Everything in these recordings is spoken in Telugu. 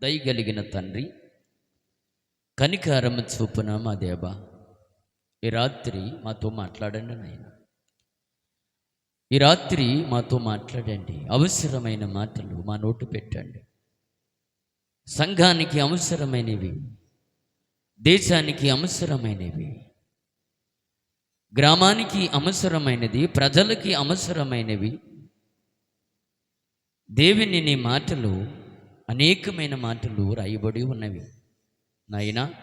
దయగలిగిన తండ్రి కనికారము చూపున మా దేవా ఈ రాత్రి మాతో మాట్లాడండి నాయన. ఈ రాత్రి మాతో మాట్లాడండి. అవసరమైన మాటలు మా నోటు పెట్టండి. సంఘానికి అవసరమైనవి దేశానికి అవసరమైనవి గ్రామానికి అవసరమైనది ప్రజలకి అవసరమైనవి దేవుని నీ మాటలు అనేకమైన మాటలు రాయబడి ఉన్నవి. నాయనా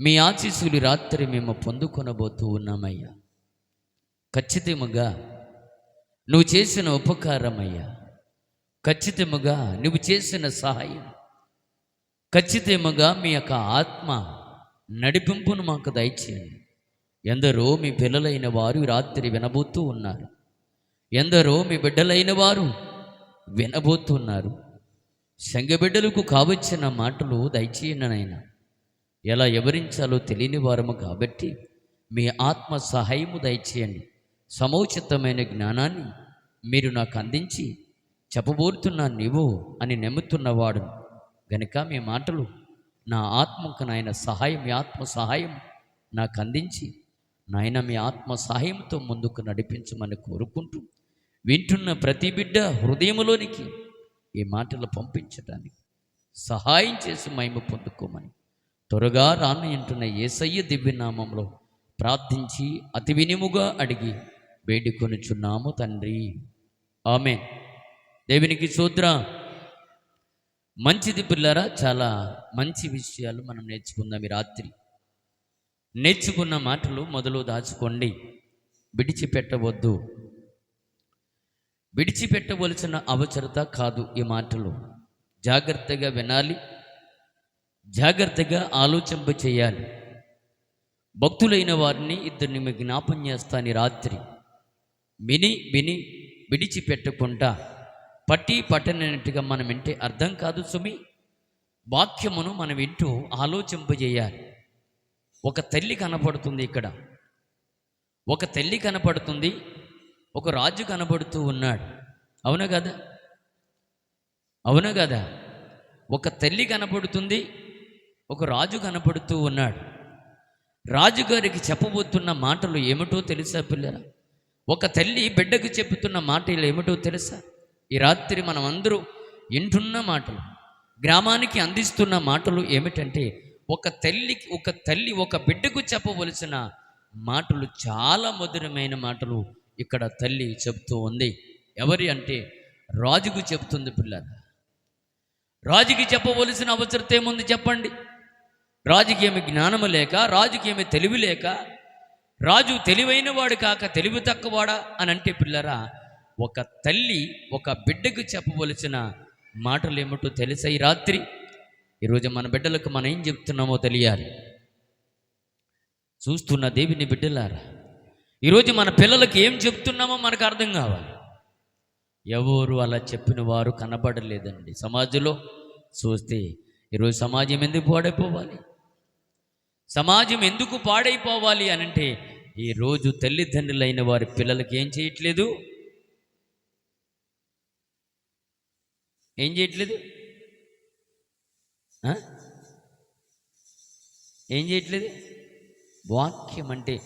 మీ ఆశీస్సులు రాత్రి మేము పొందుకొనబోతూ ఉన్నామయ్యా. ఖచ్చితముగా నువ్వు చేసిన ఉపకారమయ్యా. ఖచ్చితముగా నువ్వు చేసిన సహాయం. ఖచ్చితముగా మీ యొక్క ఆత్మ నడిపింపును మాకు దయచేయండి. ఎందరో మీ పిల్లలైన వారు రాత్రి వినబోతూ ఉన్నారు. ఎందరో మీ బిడ్డలైన వారు వినబోతున్నారు శంగబిడ్డలకు కావచ్చిన మాటలు దయచేయండి నాయన ఎలా వివరించాలో తెలియని వారము కాబట్టి మీ ఆత్మ సహాయము దయచేయండి. సమోచితమైన జ్ఞానాన్ని మీరు నాకు అందించి చెప్పబోతున్నా నీవు అని నమ్ముతున్నవాడు. గనుక మీ మాటలు నా ఆత్మకు నాయన సహాయం మీ ఆత్మ సహాయం నాకు అందించి నాయన మీ ఆత్మ సహాయంతో ముందుకు నడిపించమని కోరుకుంటూ వింటున్న ప్రతి బిడ్డ హృదయములోనికి ఈ మాటలు పంపించడానికి సహాయం చేసి మహిమ పొందుకోమని త్వరగా రానుంటున్న ఏసయ్య దివ్యనామంలో ప్రార్థించి అతి వినిముగా అడిగి వేడుకొనుచున్నాము తండ్రి. ఆమె దేవునికి సూత్ర. మంచిది పిల్లరా చాలా మంచి విషయాలు మనం నేర్చుకుందాం ఈ రాత్రి. నేర్చుకున్న మాటలు మొదలు దాచుకోండి. విడిచిపెట్టవద్దు. విడిచిపెట్టవలసిన అవసరత కాదు ఈ మాటలు. జాగ్రత్తగా వినాలి. జాగ్రత్తగా ఆలోచింప చేయాలి. భక్తులైన వారిని ఇద్దరిని మీకు జ్ఞాపం చేస్తాను రాత్రి. విని విని విడిచిపెట్టకుండా పట్టి పట్టనట్టుగా మనం వింటే అర్థం కాదు సుమి. వాక్యమును మనం వింటూ ఆలోచింపజేయాలి ఒక తల్లి కనపడుతుంది ఇక్కడ. ఒక తల్లి కనపడుతుంది. ఒక రాజు కనబడుతూ ఉన్నాడు. అవునా కదా? అవునా కదా? ఒక తల్లి కనపడుతుంది ఒక రాజు కనపడుతూ ఉన్నాడు. రాజుగారికి చెప్పబోతున్న మాటలు ఏమిటో తెలుసా పిల్లరా? ఒక తల్లి బిడ్డకు చెబుతున్న మాటలు ఏమిటో తెలుసా? ఈ రాత్రి మనం అందరూ వింటున్న మాటలు గ్రామానికి అందిస్తున్న మాటలు ఏమిటంటే ఒక తల్లికి ఒక తల్లి ఒక బిడ్డకు చెప్పవలసిన మాటలు చాలా మధురమైన మాటలు ఇక్కడ తల్లి చెప్తూ ఉంది. ఎవరి అంటే రాజుకు చెప్తుంది పిల్లల రాజుకి చెప్పవలసిన అవసరత ఏముంది చెప్పండి. రాజుకి ఏమి జ్ఞానము లేక రాజుకి ఏమి తెలివి లేక రాజు తెలివైన వాడు కాక తెలివి తక్కువవాడా అని అంటే పిల్లరా ఒక తల్లి ఒక బిడ్డకు చెప్పవలసిన మాటలు ఏమిటో తెలుసా రాత్రి. ఈరోజు మన బిడ్డలకు మనం ఏం చెప్తున్నామో తెలియాలి. చూస్తున్న దేవిని బిడ్డలారా ఈరోజు మన పిల్లలకి ఏం చెప్తున్నామో మనకు అర్థం కావాలి. ఎవరు అలా చెప్పిన వారు కనబడలేదండి. సమాజంలో చూస్తే ఈరోజు సమాజం ఎందుకు పాడైపోవాలి? సమాజం ఎందుకు పాడైపోవాలి అని అంటే ఈరోజు తల్లిదండ్రులైన వారి పిల్లలకి ఏం చేయట్లేదు? ఏం చేయట్లేదు? ఏం చేయట్లేదు? వాక్యం అంటే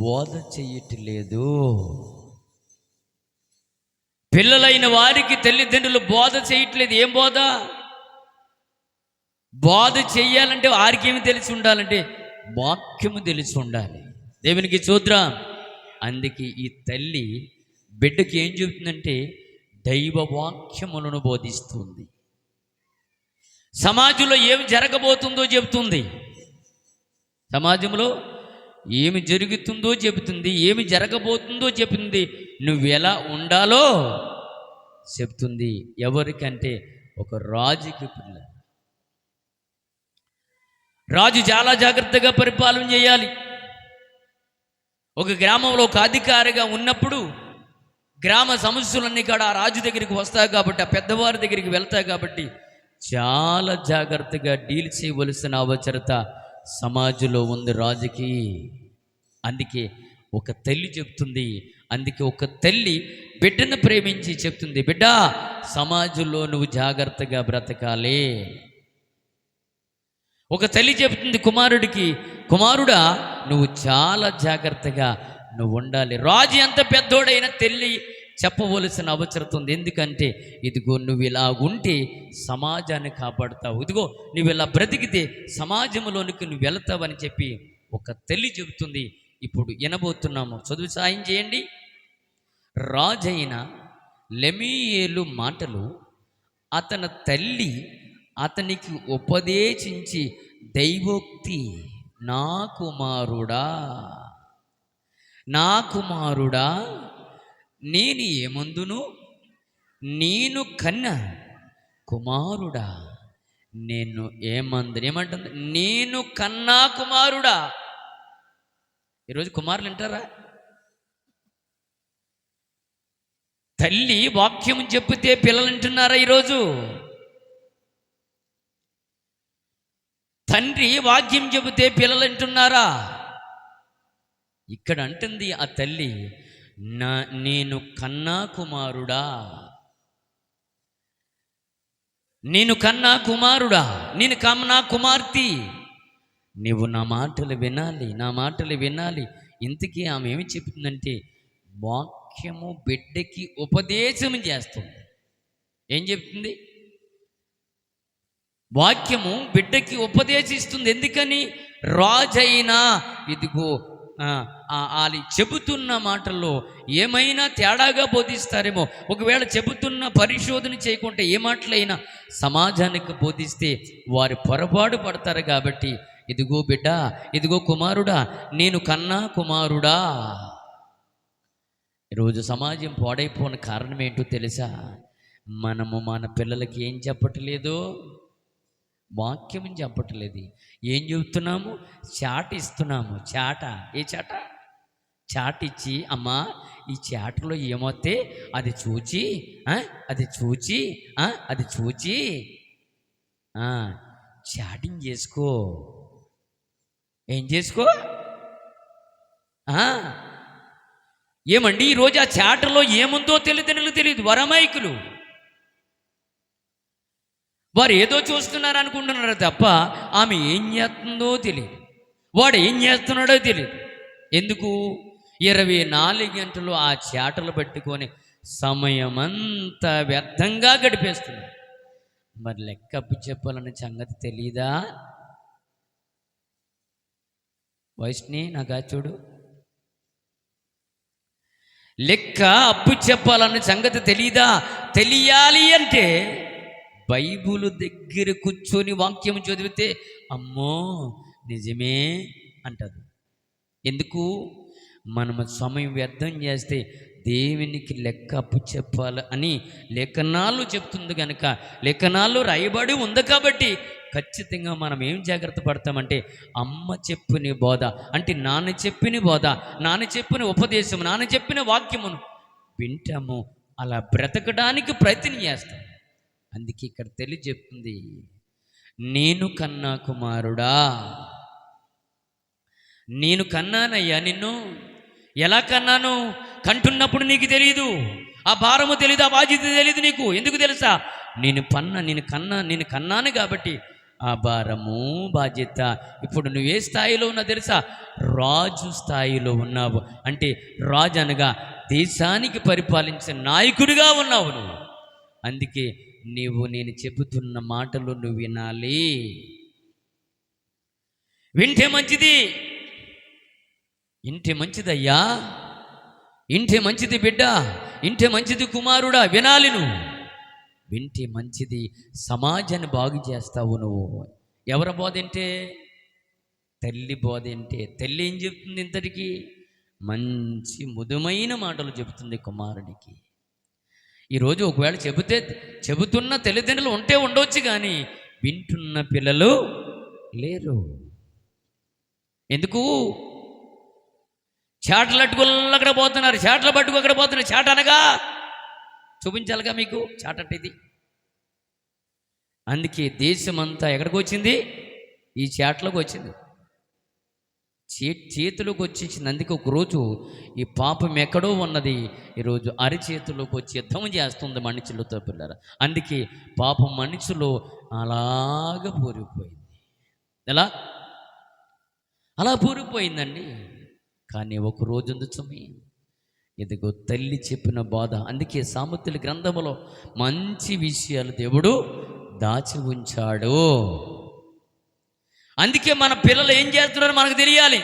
బోధ చెయ్యట్లేదు పిల్లలైన వారికి తల్లిదండ్రులు బోధ చేయట్లేదు. ఏం బోధ? బోధ చెయ్యాలంటే వారికి ఏమి తెలిసి ఉండాలంటే వాక్యము తెలిసి ఉండాలి. దేవునికి చూద్దాం అందుకే ఈ తల్లి బిడ్డకి ఏం చెబుతుందంటే దైవ వాక్యములను బోధిస్తుంది. సమాజంలో ఏం జరగబోతుందో చెబుతుంది. సమాజంలో ఏమి జరుగుతుందో చెబుతుంది ఏమి జరగబోతుందో చెబుతుంది నువ్వు ఎలా ఉండాలో చెప్తుంది ఎవరికంటే ఒక రాజుకి పిల్ల. రాజు చాలా జాగ్రత్తగా పరిపాలన చేయాలి. ఒక గ్రామంలో ఒక అధికారిగా ఉన్నప్పుడు గ్రామ సమస్యలన్నీ కూడా ఆ రాజు దగ్గరికి వస్తాయి కాబట్టి ఆ పెద్దవారి దగ్గరికి వెళ్తాయి కాబట్టి చాలా జాగ్రత్తగా డీల్ చేయవలసిన అవసరత సమాజంలో ఉంది రాజుకి అందుకే ఒక తల్లి చెప్తుంది. అందుకే ఒక తల్లి బిడ్డను ప్రేమించి చెప్తుంది. బిడ్డ సమాజంలో నువ్వు జాగ్రత్తగా బ్రతకాలి. ఒక తల్లి చెబుతుంది కుమారుడికి కుమారుడా నువ్వు చాలా జాగ్రత్తగా నువ్వు ఉండాలి. రాజు ఎంత పెద్దోడైనా తల్లి చెప్పవలసిన అవసరం ఉంది. ఎందుకంటే ఇదిగో నువ్వు ఇలా ఉంటే సమాజాన్ని కాపాడుతావు. ఇదిగో నువ్వు ఇలా బ్రతికితే సమాజంలోనికి నువ్వు వెళతావని చెప్పి ఒక తల్లి చెబుతుంది. ఇప్పుడు వినబోతున్నాము. చదువు సాయం చేయండి. రాజైన లెమీయేలు మాటలు అతని తల్లి అతనికి ఉపదేశించి దైవోక్తి నా కుమారుడా నా కుమారుడా నేను ఏమందును? నేను కన్న కుమారుడా నేను ఏమందు ఏమంటుంది? నేను కన్నా కుమారుడా. ఈరోజు కుమారులు వింటారా? తల్లి వాక్యం చెప్తే పిల్లలు వింటున్నారా ఈరోజు? తండ్రి వాక్యం చెబితే పిల్లలు వింటున్నారా? ఇక్కడ అంటుంది ఆ తల్లి నా నేను కన్నా కుమారుడా నేను కన్నా కుమారుడా నేను కన్నా కుమార్తె నీవు నా మాటలు వినాలి నా మాటలు వినాలి. ఇంతకీ ఆమె ఏమి చెప్తుందంటే వాక్యము బిడ్డకి ఉపదేశం చేస్తుంది. ఏం చెప్తుంది? వాక్యము బిడ్డకి ఉపదేశిస్తుంది. ఎందుకని? రాజైనా ఇదిగో వాళ్ళు చెబుతున్న మాటల్లో ఏమైనా తేడాగా బోధిస్తారేమో. ఒకవేళ చెబుతున్న పరిశోధన చేయకుంటే ఏ మాటలైనా సమాజానికి బోధిస్తే వారు పొరపాటు పడతారు కాబట్టి ఇదిగో బిడ్డ ఇదిగో కుమారుడా నేను కన్నా కుమారుడా. ఈరోజు సమాజం పాడైపోయిన కారణం ఏంటో తెలుసా? మనము మన పిల్లలకి ఏం చెప్పట్లేదు? వాక్యం చెప్పట్లేదు ఏం చెబుతున్నాము? చాట ఇస్తున్నాము. చాట? ఏ చాట? చాట ఇచ్చి అమ్మా ఈ చాటలో ఏమొస్తే అది చూచి అది చూచి అది చూచి చాటింగ్ చేసుకో. ఏం చేసుకో? ఏమండి ఈరోజు ఆ చాటలో ఏముందో తెలియదు తెలియదు వరమైకులు వారు ఏదో చూస్తున్నారు అనుకుంటున్నారు తప్ప ఆమె ఏం చేస్తుందో తెలియదు వాడు ఏం చేస్తున్నాడో తెలియదు ఎందుకు? ఇరవై నాలుగు గంటలు ఆ చేటలు పట్టుకొని సమయమంతా వ్యర్థంగా గడిపేస్తున్నాడు మరి లెక్కప్పు చెప్పాలన్న సంగతి తెలీదా? వైష్ణి నాగా చూడు. లెక్క అప్పు చెప్పాలన్న సంగతి తెలీదా? తెలియాలి అంటే బైబుల్ దగ్గర కూర్చొని వాక్యం చదివితే అమ్మో నిజమే అంటది. ఎందుకు? మనము సమయం వ్యర్థం చేస్తే దేవునికి లెక్క అప్పు చెప్పాలి అని లేఖనాలు చెప్తుంది కనుక లేఖనాలు రాయబడి ఉంది కాబట్టి ఖచ్చితంగా మనం ఏం జాగ్రత్త పడతామంటే అమ్మ చెప్పిన బోధ అంటే నాన్న చెప్పిన బోధ నాన్న చెప్పిన ఉపదేశం నాన్న చెప్పిన వాక్యమును వింటాము. అలా బ్రతకడానికి ప్రయత్నం చేస్తాం. అందుకే ఇక్కడ తెలియ చెప్తుంది నేను కన్నా కుమారుడా నేను కన్నానయ్యా నిన్ను ఎలా కన్నాను? కంటున్నప్పుడు నీకు తెలియదు ఆ భారము తెలియదు ఆ బాధ్యత తెలియదు నీకు. ఎందుకు తెలుసా? నేను పన్న నేను కన్నా నేను కన్నాను కాబట్టి ఆ భారము బాధ్యత. ఇప్పుడు నువ్వు ఏ స్థాయిలో ఉన్నా తెలుసా? రాజు స్థాయిలో ఉన్నావు. అంటే రాజు అనగా దేశానికి పరిపాలించే నాయకుడిగా ఉన్నావు నువ్వు. అందుకే నీవు నేను చెబుతున్న మాటలు నువ్వు వినాలి. వింటే మంచిది. ఇంటే మంచిదయ్యా. ఇంటే మంచిది బిడ్డ. ఇంటే మంచిది కుమారుడా. వినాలి నువ్వు. వింటే మంచిది. సమాజాన్ని బాగు చేస్తావు నువ్వు. ఎవరి బోధ ఏంటే తల్లి బోధ ఏంటే తల్లి ఏం చెప్తుంది ఇంతటికి? మంచి ముదుమైన మాటలు చెబుతుంది కుమారుడికి ఈరోజు ఒకవేళ చెబితే చెబుతున్న తల్లిదండ్రులు ఉంటే ఉండొచ్చు కానీ వింటున్న పిల్లలు లేరు. ఎందుకు? చాటలు అట్టుకులు అక్కడ పోతున్నారు చాటలు పట్టుకు అక్కడ పోతున్నారు చాట అనగా చూపించాలిగా మీకు? చాట అంటే ఇది. అందుకే దేశమంతా ఎక్కడికి వచ్చింది? ఈ చాటలోకి వచ్చింది. చే చేతిలోకి వచ్చేసినందుకు ఒకరోజు ఈ పాపం ఎక్కడో ఉన్నది. ఈరోజు అరిచేతిలోకి వచ్చి యుద్ధం చేస్తుంది మనుషులతో పిల్లల. అందుకే పాపం మనుషులు అలాగ పూరిపోయింది. ఎలా? అలా పూరిపోయిందండి. కానీ ఒక రోజు ఉంది చుమి ఇదిగో తల్లి చెప్పిన బాధ. అందుకే సామర్థ్యుల గ్రంథములో మంచి విషయాలు దేవుడు దాచి ఉంచాడు. అందుకే మన పిల్లలు ఏం చేస్తున్నారో మనకు తెలియాలి.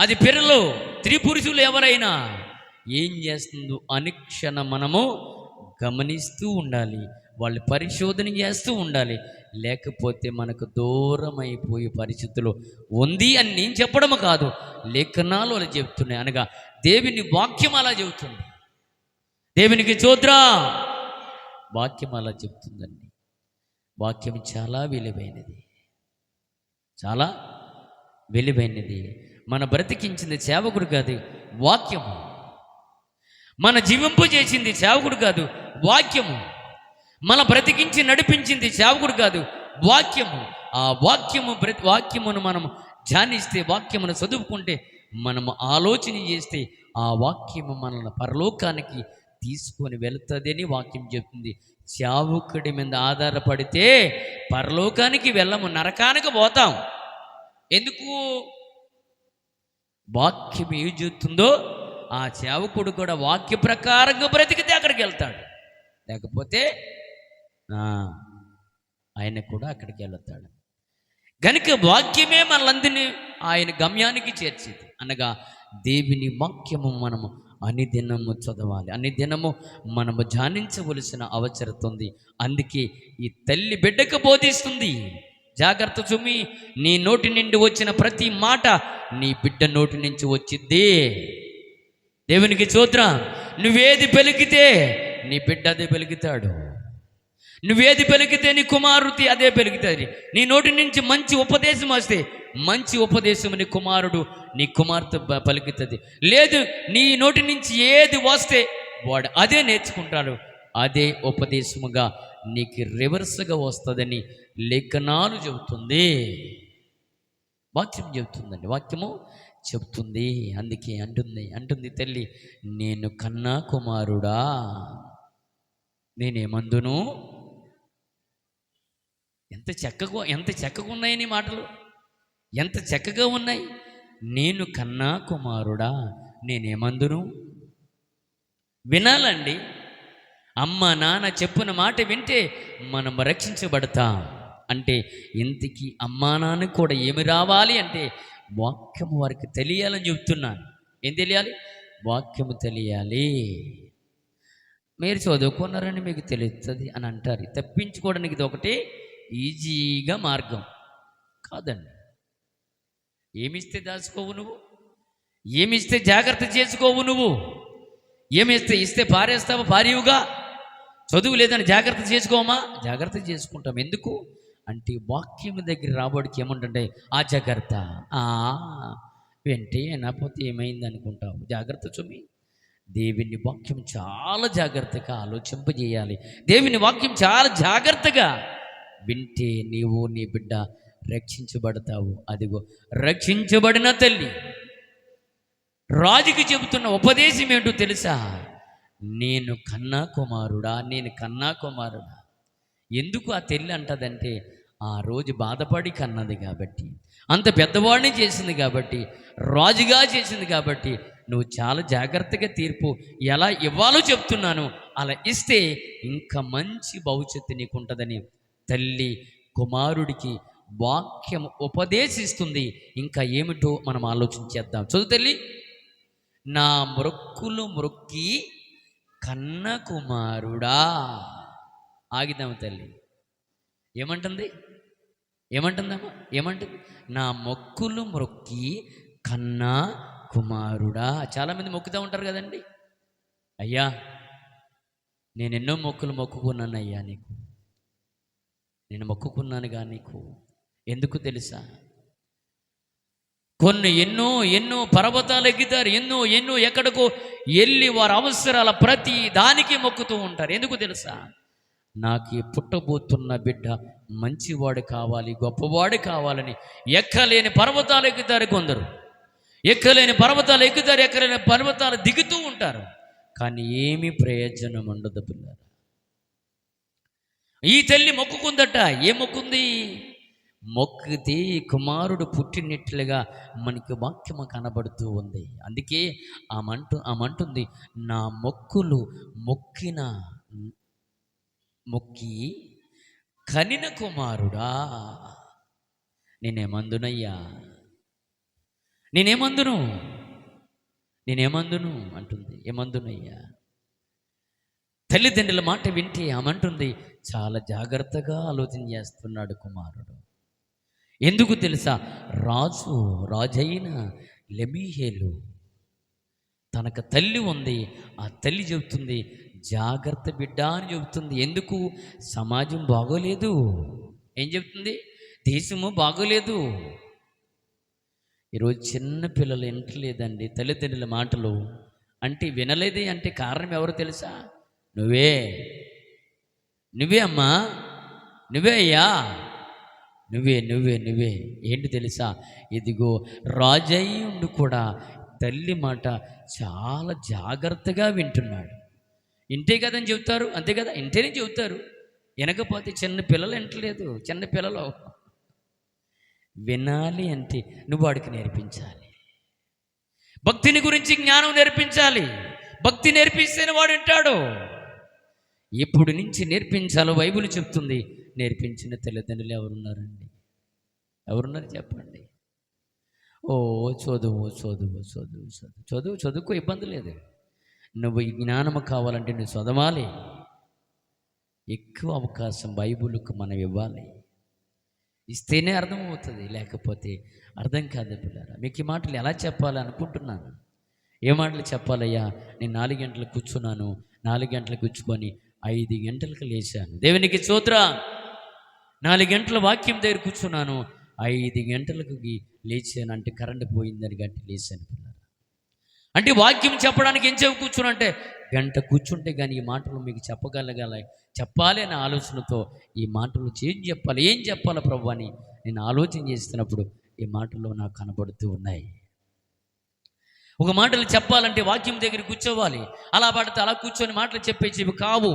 అది పిల్లలు స్త్రీ పురుషులు ఎవరైనా ఏం చేస్తుందో అనుక్షణ మనము గమనిస్తూ ఉండాలి. వాళ్ళు పరిశోధన చేస్తూ ఉండాలి. లేకపోతే మనకు దూరం అయిపోయే పరిస్థితులు ఉంది అని నేను చెప్పడము కాదు. లేఖనాలు అలా చెప్తున్నాయి. అనగా దేవుని వాక్యం అలా చెబుతుంది. దేవునికి చూద్రా వాక్యం అలా చెబుతుందండి. వాక్యం చాలా విలువైనది. చాలా వెలువైనది. మన బ్రతికించింది సేవకుడు కాదు వాక్యము. మన జీవింపు చేసింది సేవకుడు కాదు వాక్యము. మన బ్రతికించి నడిపించింది సేవకుడు కాదు వాక్యము. ఆ వాక్యము బ్రతి వాక్యమును మనం ధ్యానిస్తే వాక్యమును చదువుకుంటే మనము ఆలోచన చేస్తే ఆ వాక్యము మనల్ని పరలోకానికి తీసుకొని వెళుతుందని వాక్యం చెప్తుంది. చావుకుడి మీద ఆధారపడితే పరలోకానికి వెళ్ళము నరకానికి పోతాం. ఎందుకు? వాక్యం ఏం చెప్తుందో ఆ చావుకుడు కూడా వాక్య ప్రకారంగా బ్రతికితే అక్కడికి వెళ్తాడు. లేకపోతే ఆయన కూడా అక్కడికి వెళ్తాడు. గనుక వాక్యమే మనలందరినీ ఆయన గమ్యానికి చేర్చేది. అనగా దేవుని వాక్యము మనము అనిదినము చదవాలి. అనిదినము మనము ధ్యానించవలసిన అవసరం ఉంది అందుకే ఈ తల్లి బిడ్డకు బోధిస్తుంది. జాగ్రత్త చూమి నీ నోటి నుండి వచ్చిన ప్రతి మాట నీ బిడ్డ నోటి నుంచి వచ్చింది దేవునికి చూద్దాం నువ్వేది పెలికితే నీ బిడ్డ అదే పెలుగుతాడు నువ్వేది పెలికితే నీ కుమారుతి అదే పెరుగుతుంది. నీ నోటి నుంచి మంచి ఉపదేశం వస్తే మంచి ఉపదేశం నీ కుమారుడు నీ కుమార్తె పలుకుతుంది. లేదు నీ నోటి నుంచి ఏది వస్తే వాడు అదే నేర్చుకుంటాడు. అదే ఉపదేశముగా నీకు రివర్స్గా వస్తుందని లేఖనాలు చెబుతుంది. వాక్యం చెబుతుందండి. వాక్యము చెబుతుంది. అందుకే అంటుంది అంటుంది తల్లి నేను కన్నా కుమారుడా నేనేమందును? ఎంత చక్కగా ఎంత చక్కగా ఉన్నాయి నీ మాటలు? ఎంత చక్కగా ఉన్నాయి? నేను కన్నా కుమారుడా నేనేమందును? వినాలండి. అమ్మ నాన్న చెప్పిన మాట వింటే మనం రక్షించబడతాం. అంటే ఇంతకీ అమ్మా నాన్న కూడా ఏమి రావాలి అంటే వాక్యము వారికి తెలియాలని చెప్తున్నాను ఏం తెలియాలి? వాక్యము తెలియాలి. మీరు చదువుకున్నారని మీకు తెలుస్తుంది అని అంటారు. తప్పించుకోవడానికి ఇది ఒకటి ఈజీగా మార్గం. కాదండి. ఏమిస్తే దాచుకోవు నువ్వు? ఏమిస్తే జాగ్రత్త చేసుకోవు నువ్వు? ఏమిస్తే ఇస్తే పారేస్తావా భారీవుగా చదువు లేదని జాగ్రత్త చేసుకోమా? జాగ్రత్త చేసుకుంటాం. ఎందుకు? అంటే వాక్యం దగ్గర రాబడికి ఏముంటుంటే ఆ జాగ్రత్త. ఆ వెంటే నాపోతే ఏమైంది అనుకుంటావు జాగ్రత్త చూమి దేవుని వాక్యం చాలా జాగ్రత్తగా ఆలోచింపజేయాలి. దేవుని వాక్యం చాలా జాగ్రత్తగా వింటే నీవు నీ బిడ్డ రక్షించబడతావు. అదిగో రక్షించబడిన తల్లి రాజుకి చెబుతున్న ఉపదేశం ఏంటో తెలుసా? నేను కన్నా కుమారుడా నేను కన్నా కుమారుడా. ఎందుకు ఆ తల్లి అంటదంటే ఆ రోజు బాధపడి కన్నది కాబట్టి అంత పెద్దవాడిని చేసింది కాబట్టి రాజుగా చేసింది కాబట్టి నువ్వు చాలా జాగ్రత్తగా తీర్పు ఎలా ఇవ్వాలో చెప్తున్నాను. అలా ఇస్తే ఇంకా మంచి భవిష్యత్తు నీకు ఉంటుందని తల్లి కుమారుడికి వాక్యం ఉపదేశిస్తుంది. ఇంకా ఏమిటో మనం ఆలోచించేద్దాం. చదువు తల్లి. నా మృక్కులు మృక్కి కన్న కుమారుడా. ఆగిదాము తల్లి. ఏమంటుంది? ఏమంటుందమ్మా? ఏమంటుంది నా మొక్కులు మొక్కి కన్నా కుమారుడా. చాలామంది మొక్కుతూ ఉంటారు కదండి. అయ్యా నేను ఎన్నో మొక్కులు మొక్కుకున్నాను అయ్యా నీకు. నేను మొక్కుకున్నానుగా నీకు. ఎందుకు తెలుసా? కొన్ని ఎన్నో ఎన్నో పర్వతాలు ఎగ్గుతారు ఎన్నో ఎన్నో ఎక్కడికో వెళ్ళి వారి అవసరాల ప్రతి దానికి మొక్కుతూ ఉంటారు. ఎందుకు తెలుసా? నాకు పుట్టబోతున్న బిడ్డ మంచివాడు కావాలి గొప్పవాడు కావాలని ఎక్కలేని పర్వతాలు ఎక్కుతారు కొందరు. ఎక్కలేని పర్వతాలు ఎక్కుతారు ఎక్కలేని పర్వతాలు దిగుతూ ఉంటారు. కానీ ఏమీ ప్రయోజనం ఉండదు పిల్లలు ఈ తల్లి మొక్కుకుందట. ఏ మొక్కుంది? మొక్కితే కుమారుడు పుట్టినట్లుగా మనకి వాక్యము కనబడుతూ ఉంది. అందుకే ఆమంటు ఆమంటుంది నా మొక్కులు మొక్కిన మొక్కి కనిన కుమారుడా నేనేమందునయ్యా? నేనేమందును? నేనేమందును? అంటుంది. ఏమందునయ్యా? తల్లిదండ్రుల మాట వింటే ఆమంటుంది చాలా జాగ్రత్తగా ఆలోచన చేస్తున్నాడు కుమారుడు. ఎందుకు తెలుసా? రాజు రాజైన లెమీహేలు తనకు తల్లి ఉంది. ఆ తల్లి చెబుతుంది జాగ్రత్త బిడ్డ అని చెబుతుంది. ఎందుకు? సమాజం బాగోలేదు. ఏం చెప్తుంది దేశము బాగోలేదు. ఈరోజు చిన్న పిల్లలు వింటలేదండి తల్లిదండ్రుల మాటలు. అంటే వినలేదే అంటే కారణం ఎవరు తెలుసా? నువ్వే. నువ్వే అమ్మా? నువ్వే అయ్యా? నువ్వే నువ్వే నువ్వే. ఏంటి తెలుసా? ఇదిగో రాజయ్యుడు కూడా తల్లి మాట చాలా జాగ్రత్తగా వింటున్నాడు. ఇంటే కదని చెబుతారు? అంతే కదా? ఇంటేనే చెబుతారు. వినకపోతే చిన్న పిల్లలు వింటలేదు చిన్న పిల్లలు వినాలి అంటే నువ్వు వాడికి నేర్పించాలి. భక్తిని గురించి జ్ఞానం నేర్పించాలి. భక్తి నేర్పిస్తేనే వాడు వింటాడు. ఇప్పుడు నుంచి నేర్పించాలో బైబుల్ చెప్తుంది. నేర్పించిన తల్లిదండ్రులు ఎవరున్నారండి? ఎవరున్నారు చెప్పండి. ఓ చదువు చదువు చదువు చదువు. చదువు చదువుకో ఇబ్బంది లేదు. నువ్వు ఈ జ్ఞానము కావాలంటే నువ్వు చదవాలి. ఎక్కువ అవకాశం బైబుల్కి మనం ఇవ్వాలి. ఇస్తేనే అర్థమవుతుంది. లేకపోతే అర్థం కాదు పిల్లరా. మీకు ఈ మాటలు ఎలా చెప్పాలి అనుకుంటున్నాను? ఏ మాటలు చెప్పాలయ్యా? నేను నాలుగు గంటలు కూర్చున్నాను. నాలుగు గంటలు కూర్చుకొని ఐదు గంటలకు లేచాను. దేవునికి చోత్ర నాలుగు గంటల వాక్యం దగ్గర కూర్చున్నాను. ఐదు గంటలకు లేచాను అంటే కరెంట్ పోయిందని గంట లేచాను అంటే వాక్యం చెప్పడానికి ఏం చెప్పు కూర్చునంటే గంట కూర్చుంటే కానీ ఈ మాటలు మీకు చెప్పగలగాల. చెప్పాలి అనే ఆలోచనతో ఈ మాటలు ఏం చెప్పాలి? ఏం చెప్పాలి ప్రభు అని నేను ఆలోచన చేస్తున్నప్పుడు ఈ మాటలు నాకు కనబడుతూ ఉన్నాయి. ఒక మాటలు చెప్పాలంటే వాక్యం దగ్గర కూర్చోవాలి. అలా పడితే అలా కూర్చొని మాటలు చెప్పేసి కావు.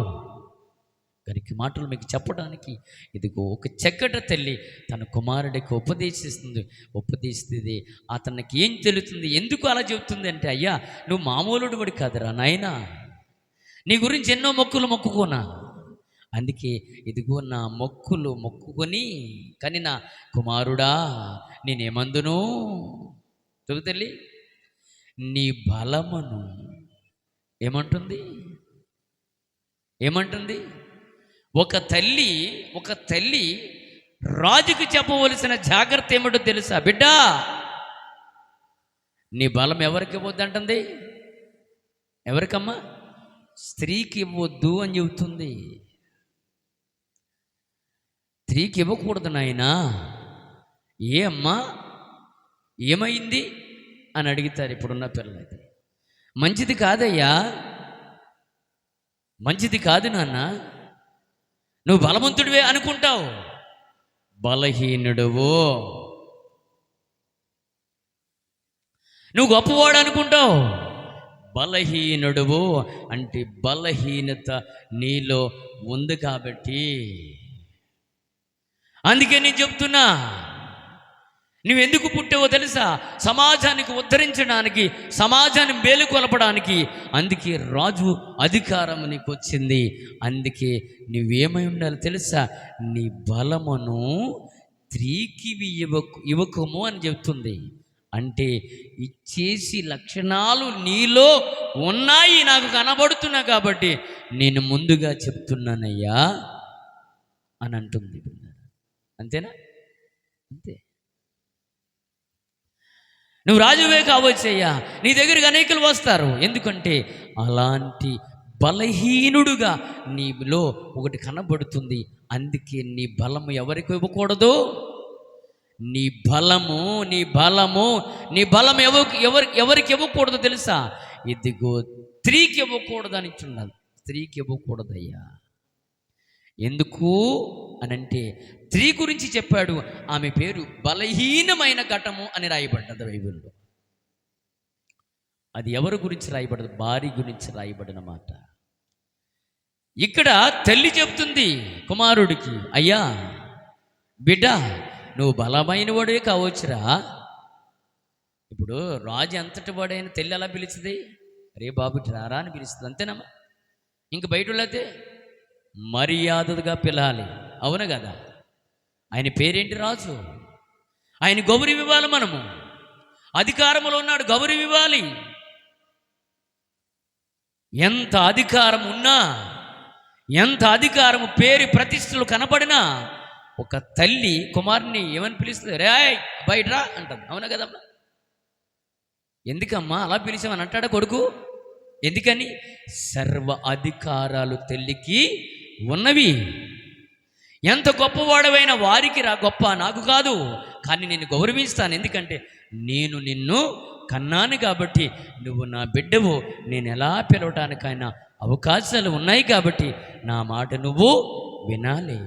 గరికి మాటలు మీకు చెప్పడానికి ఇదిగో ఒక చక్కట తల్లి తన కుమారుడికి ఉపదేశిస్తుంది. ఉపదేశిస్తుంది అతనికి ఏం తెలుస్తుంది ఎందుకు అలా చెబుతుంది అంటే అయ్యా నువ్వు మామూలుడు వాడు కాదురా నాయనా. నీ గురించి ఎన్నో మొక్కులు మొక్కుకోనా అందుకే ఇదిగో నా మొక్కులు మొక్కుకొని కానీ నా కుమారుడా నేనేమందును? చెబు తల్లి. నీ బలమును ఏమంటుంది? ఏమంటుంది? ఒక తల్లి ఒక తల్లి రాజుకి చెప్పవలసిన జాగ్రత్త ఏమిటో తెలుసా? బిడ్డా నీ బలం ఎవరికి ఇవ్వద్దు అంటుంది? ఎవరికమ్మా? స్త్రీకి ఇవ్వద్దు అని చెబుతుంది. స్త్రీకి ఇవ్వకూడదు నాయనా. ఏ అమ్మా ఏమైంది? అని అడుగుతారు ఇప్పుడున్న పిల్లలైతే. మంచిది కాదయ్యా. మంచిది కాదు నాన్న. నువ్వు బలవంతుడివే అనుకుంటావు. బలహీనుడువు. నువ్వు గొప్పవాడు అనుకుంటావు. బలహీనుడువు. అంటే బలహీనత నీలో ఉంది కాబట్టి. అందుకే నేను చెప్తున్నా. నువ్వెందుకు పుట్టావో తెలుసా? సమాజానికి ఉద్ధరించడానికి సమాజాన్ని మేలుకొలపడానికి. అందుకే రాజు అధికారం నీకు వచ్చింది అందుకే నువ్వేమై ఉండాలి తెలుసా? నీ బలమును త్రీకివి ఇవ్వకు ఇవ్వకము అని చెప్తుంది. అంటే ఇచ్చేసి లక్షణాలు నీలో ఉన్నాయి నాకు కనబడుతున్నా కాబట్టి నేను ముందుగా చెప్తున్నానయ్యా అని అంటుంది. అంతేనా? అంతే. నువ్వు రాజువే కావచ్చయ్యా నీ దగ్గరికి అనేకులు వస్తారు. ఎందుకంటే అలాంటి బలహీనుడుగా నీలో ఒకటి కనబడుతుంది. అందుకే నీ బలము ఎవరికి ఇవ్వకూడదు? నీ బలము నీ బలము నీ బలం ఎవరికి ఎవరి ఎవరికి ఇవ్వకూడదు తెలుసా? ఇదిగో స్త్రీకి ఇవ్వకూడదు అని ఇచ్చున్నాను స్త్రీకి ఇవ్వకూడదయ్యా. ఎందుకు అనంటే స్త్రీ గురించి చెప్పాడు. ఆమె పేరు బలహీనమైన ఘటము అని రాయబడ్డది బైబిల్లో. అది ఎవరి గురించి రాయబడదు? భార్య గురించి రాయబడిన మాట. ఇక్కడ తల్లి చెప్తుంది కుమారుడికి అయ్యా బిడ్డ నువ్వు బలమైన వాడే కావచ్చురా. ఇప్పుడు రాజు ఎంతటి వాడైన తల్లి ఎలా పిలుస్తుంది? రే బాబు రారా అని పిలుస్తుంది. అంతేనమ్మా. ఇంక బయట వాళ్ళైతే మర్యాదగా పిలాలి. అవును కదా? ఆయన పేరేంటి రాజు? ఆయన గౌరవివ్వాలి మనము. అధికారంలో ఉన్నాడు గౌరవివ్వాలి ఎంత అధికారం ఉన్నా ఎంత అధికారము పేరు ప్రతిష్టలు కనబడినా ఒక తల్లి కుమారుని ఏమని పిలుస్తుంది? రే బయటరా అంటుంది. అవునా కదమ్మా ఎందుకమ్మా అలా పిలిచామని అంటాడా కొడుకు? ఎందుకని? సర్వ అధికారాలు తల్లికి ఉన్నవి. ఎంత గొప్పవాడవైన వారికి రా గొప్ప నాకు కాదు కానీ నేను గౌరవిస్తాను. ఎందుకంటే నేను నిన్ను కన్నాను కాబట్టి నువ్వు నా బిడ్డవు. నేను ఎలా పిలవటానికైనా అవకాశాలు ఉన్నాయి కాబట్టి నా మాట నువ్వు వినాలి.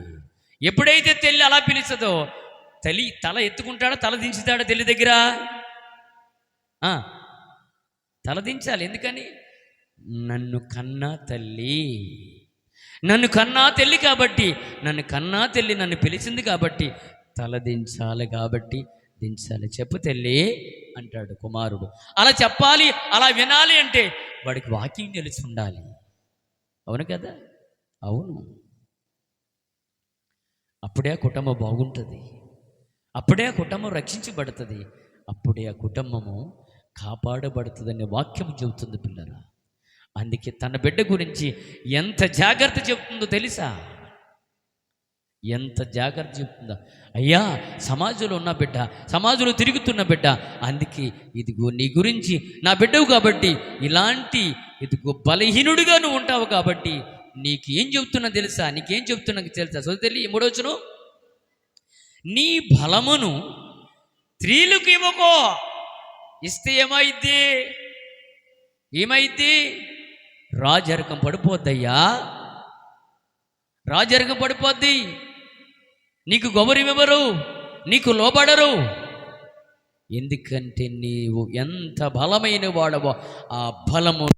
ఎప్పుడైతే తల్లి అలా పిలుస్తుందో తల్లి తల ఎత్తుకుంటాడో తల దించుతాడో తల్లి దగ్గర? తల దించాలి. ఎందుకని? నన్ను కన్నా తల్లి. నన్ను కన్నా తల్లి కాబట్టి నన్ను కన్నా తల్లి నన్ను పిలిచింది కాబట్టి తల దించాలి కాబట్టి దించాలి. చెప్పు తల్లి అంటాడు కుమారుడు. అలా చెప్పాలి అలా వినాలి అంటే వాడికి వాకింగ్ తెలిసి ఉండాలి. అవును కదా? అవును. అప్పుడే ఆ కుటుంబం బాగుంటుంది. అప్పుడే ఆ కుటుంబం రక్షించబడుతుంది. అప్పుడే ఆ కుటుంబము కాపాడబడుతుందనే వాక్యం చెబుతుంది పిల్లరా. అందుకే తన బిడ్డ గురించి ఎంత జాగ్రత్త చెప్తుందో తెలుసా? ఎంత జాగ్రత్త చెప్తుందా అయ్యా సమాజంలో ఉన్న బిడ్డ సమాజంలో తిరుగుతున్న బిడ్డ అందుకే ఇదిగో నీ గురించి నా బిడ్డవు కాబట్టి ఇలాంటి ఇదిగో బలహీనుడిగా నువ్వు ఉంటావు కాబట్టి నీకు ఏం చెప్తున్నా తెలుసా? నీకేం చెప్తున్నా తెలుసా? సో తెలియ మూడవచ్చును నీ బలమును స్త్రీలకు ఇవ్వకో ఇస్తే ఏమైద్ది? ఏమైద్ది? రాజరికం పడిపోద్దయ్యా. రాజరికం పడిపోద్ది. నీకు గౌరవం నీకు లోబడరు. ఎందుకంటే నీవు ఎంత బలమైన వాడవో ఆ బలము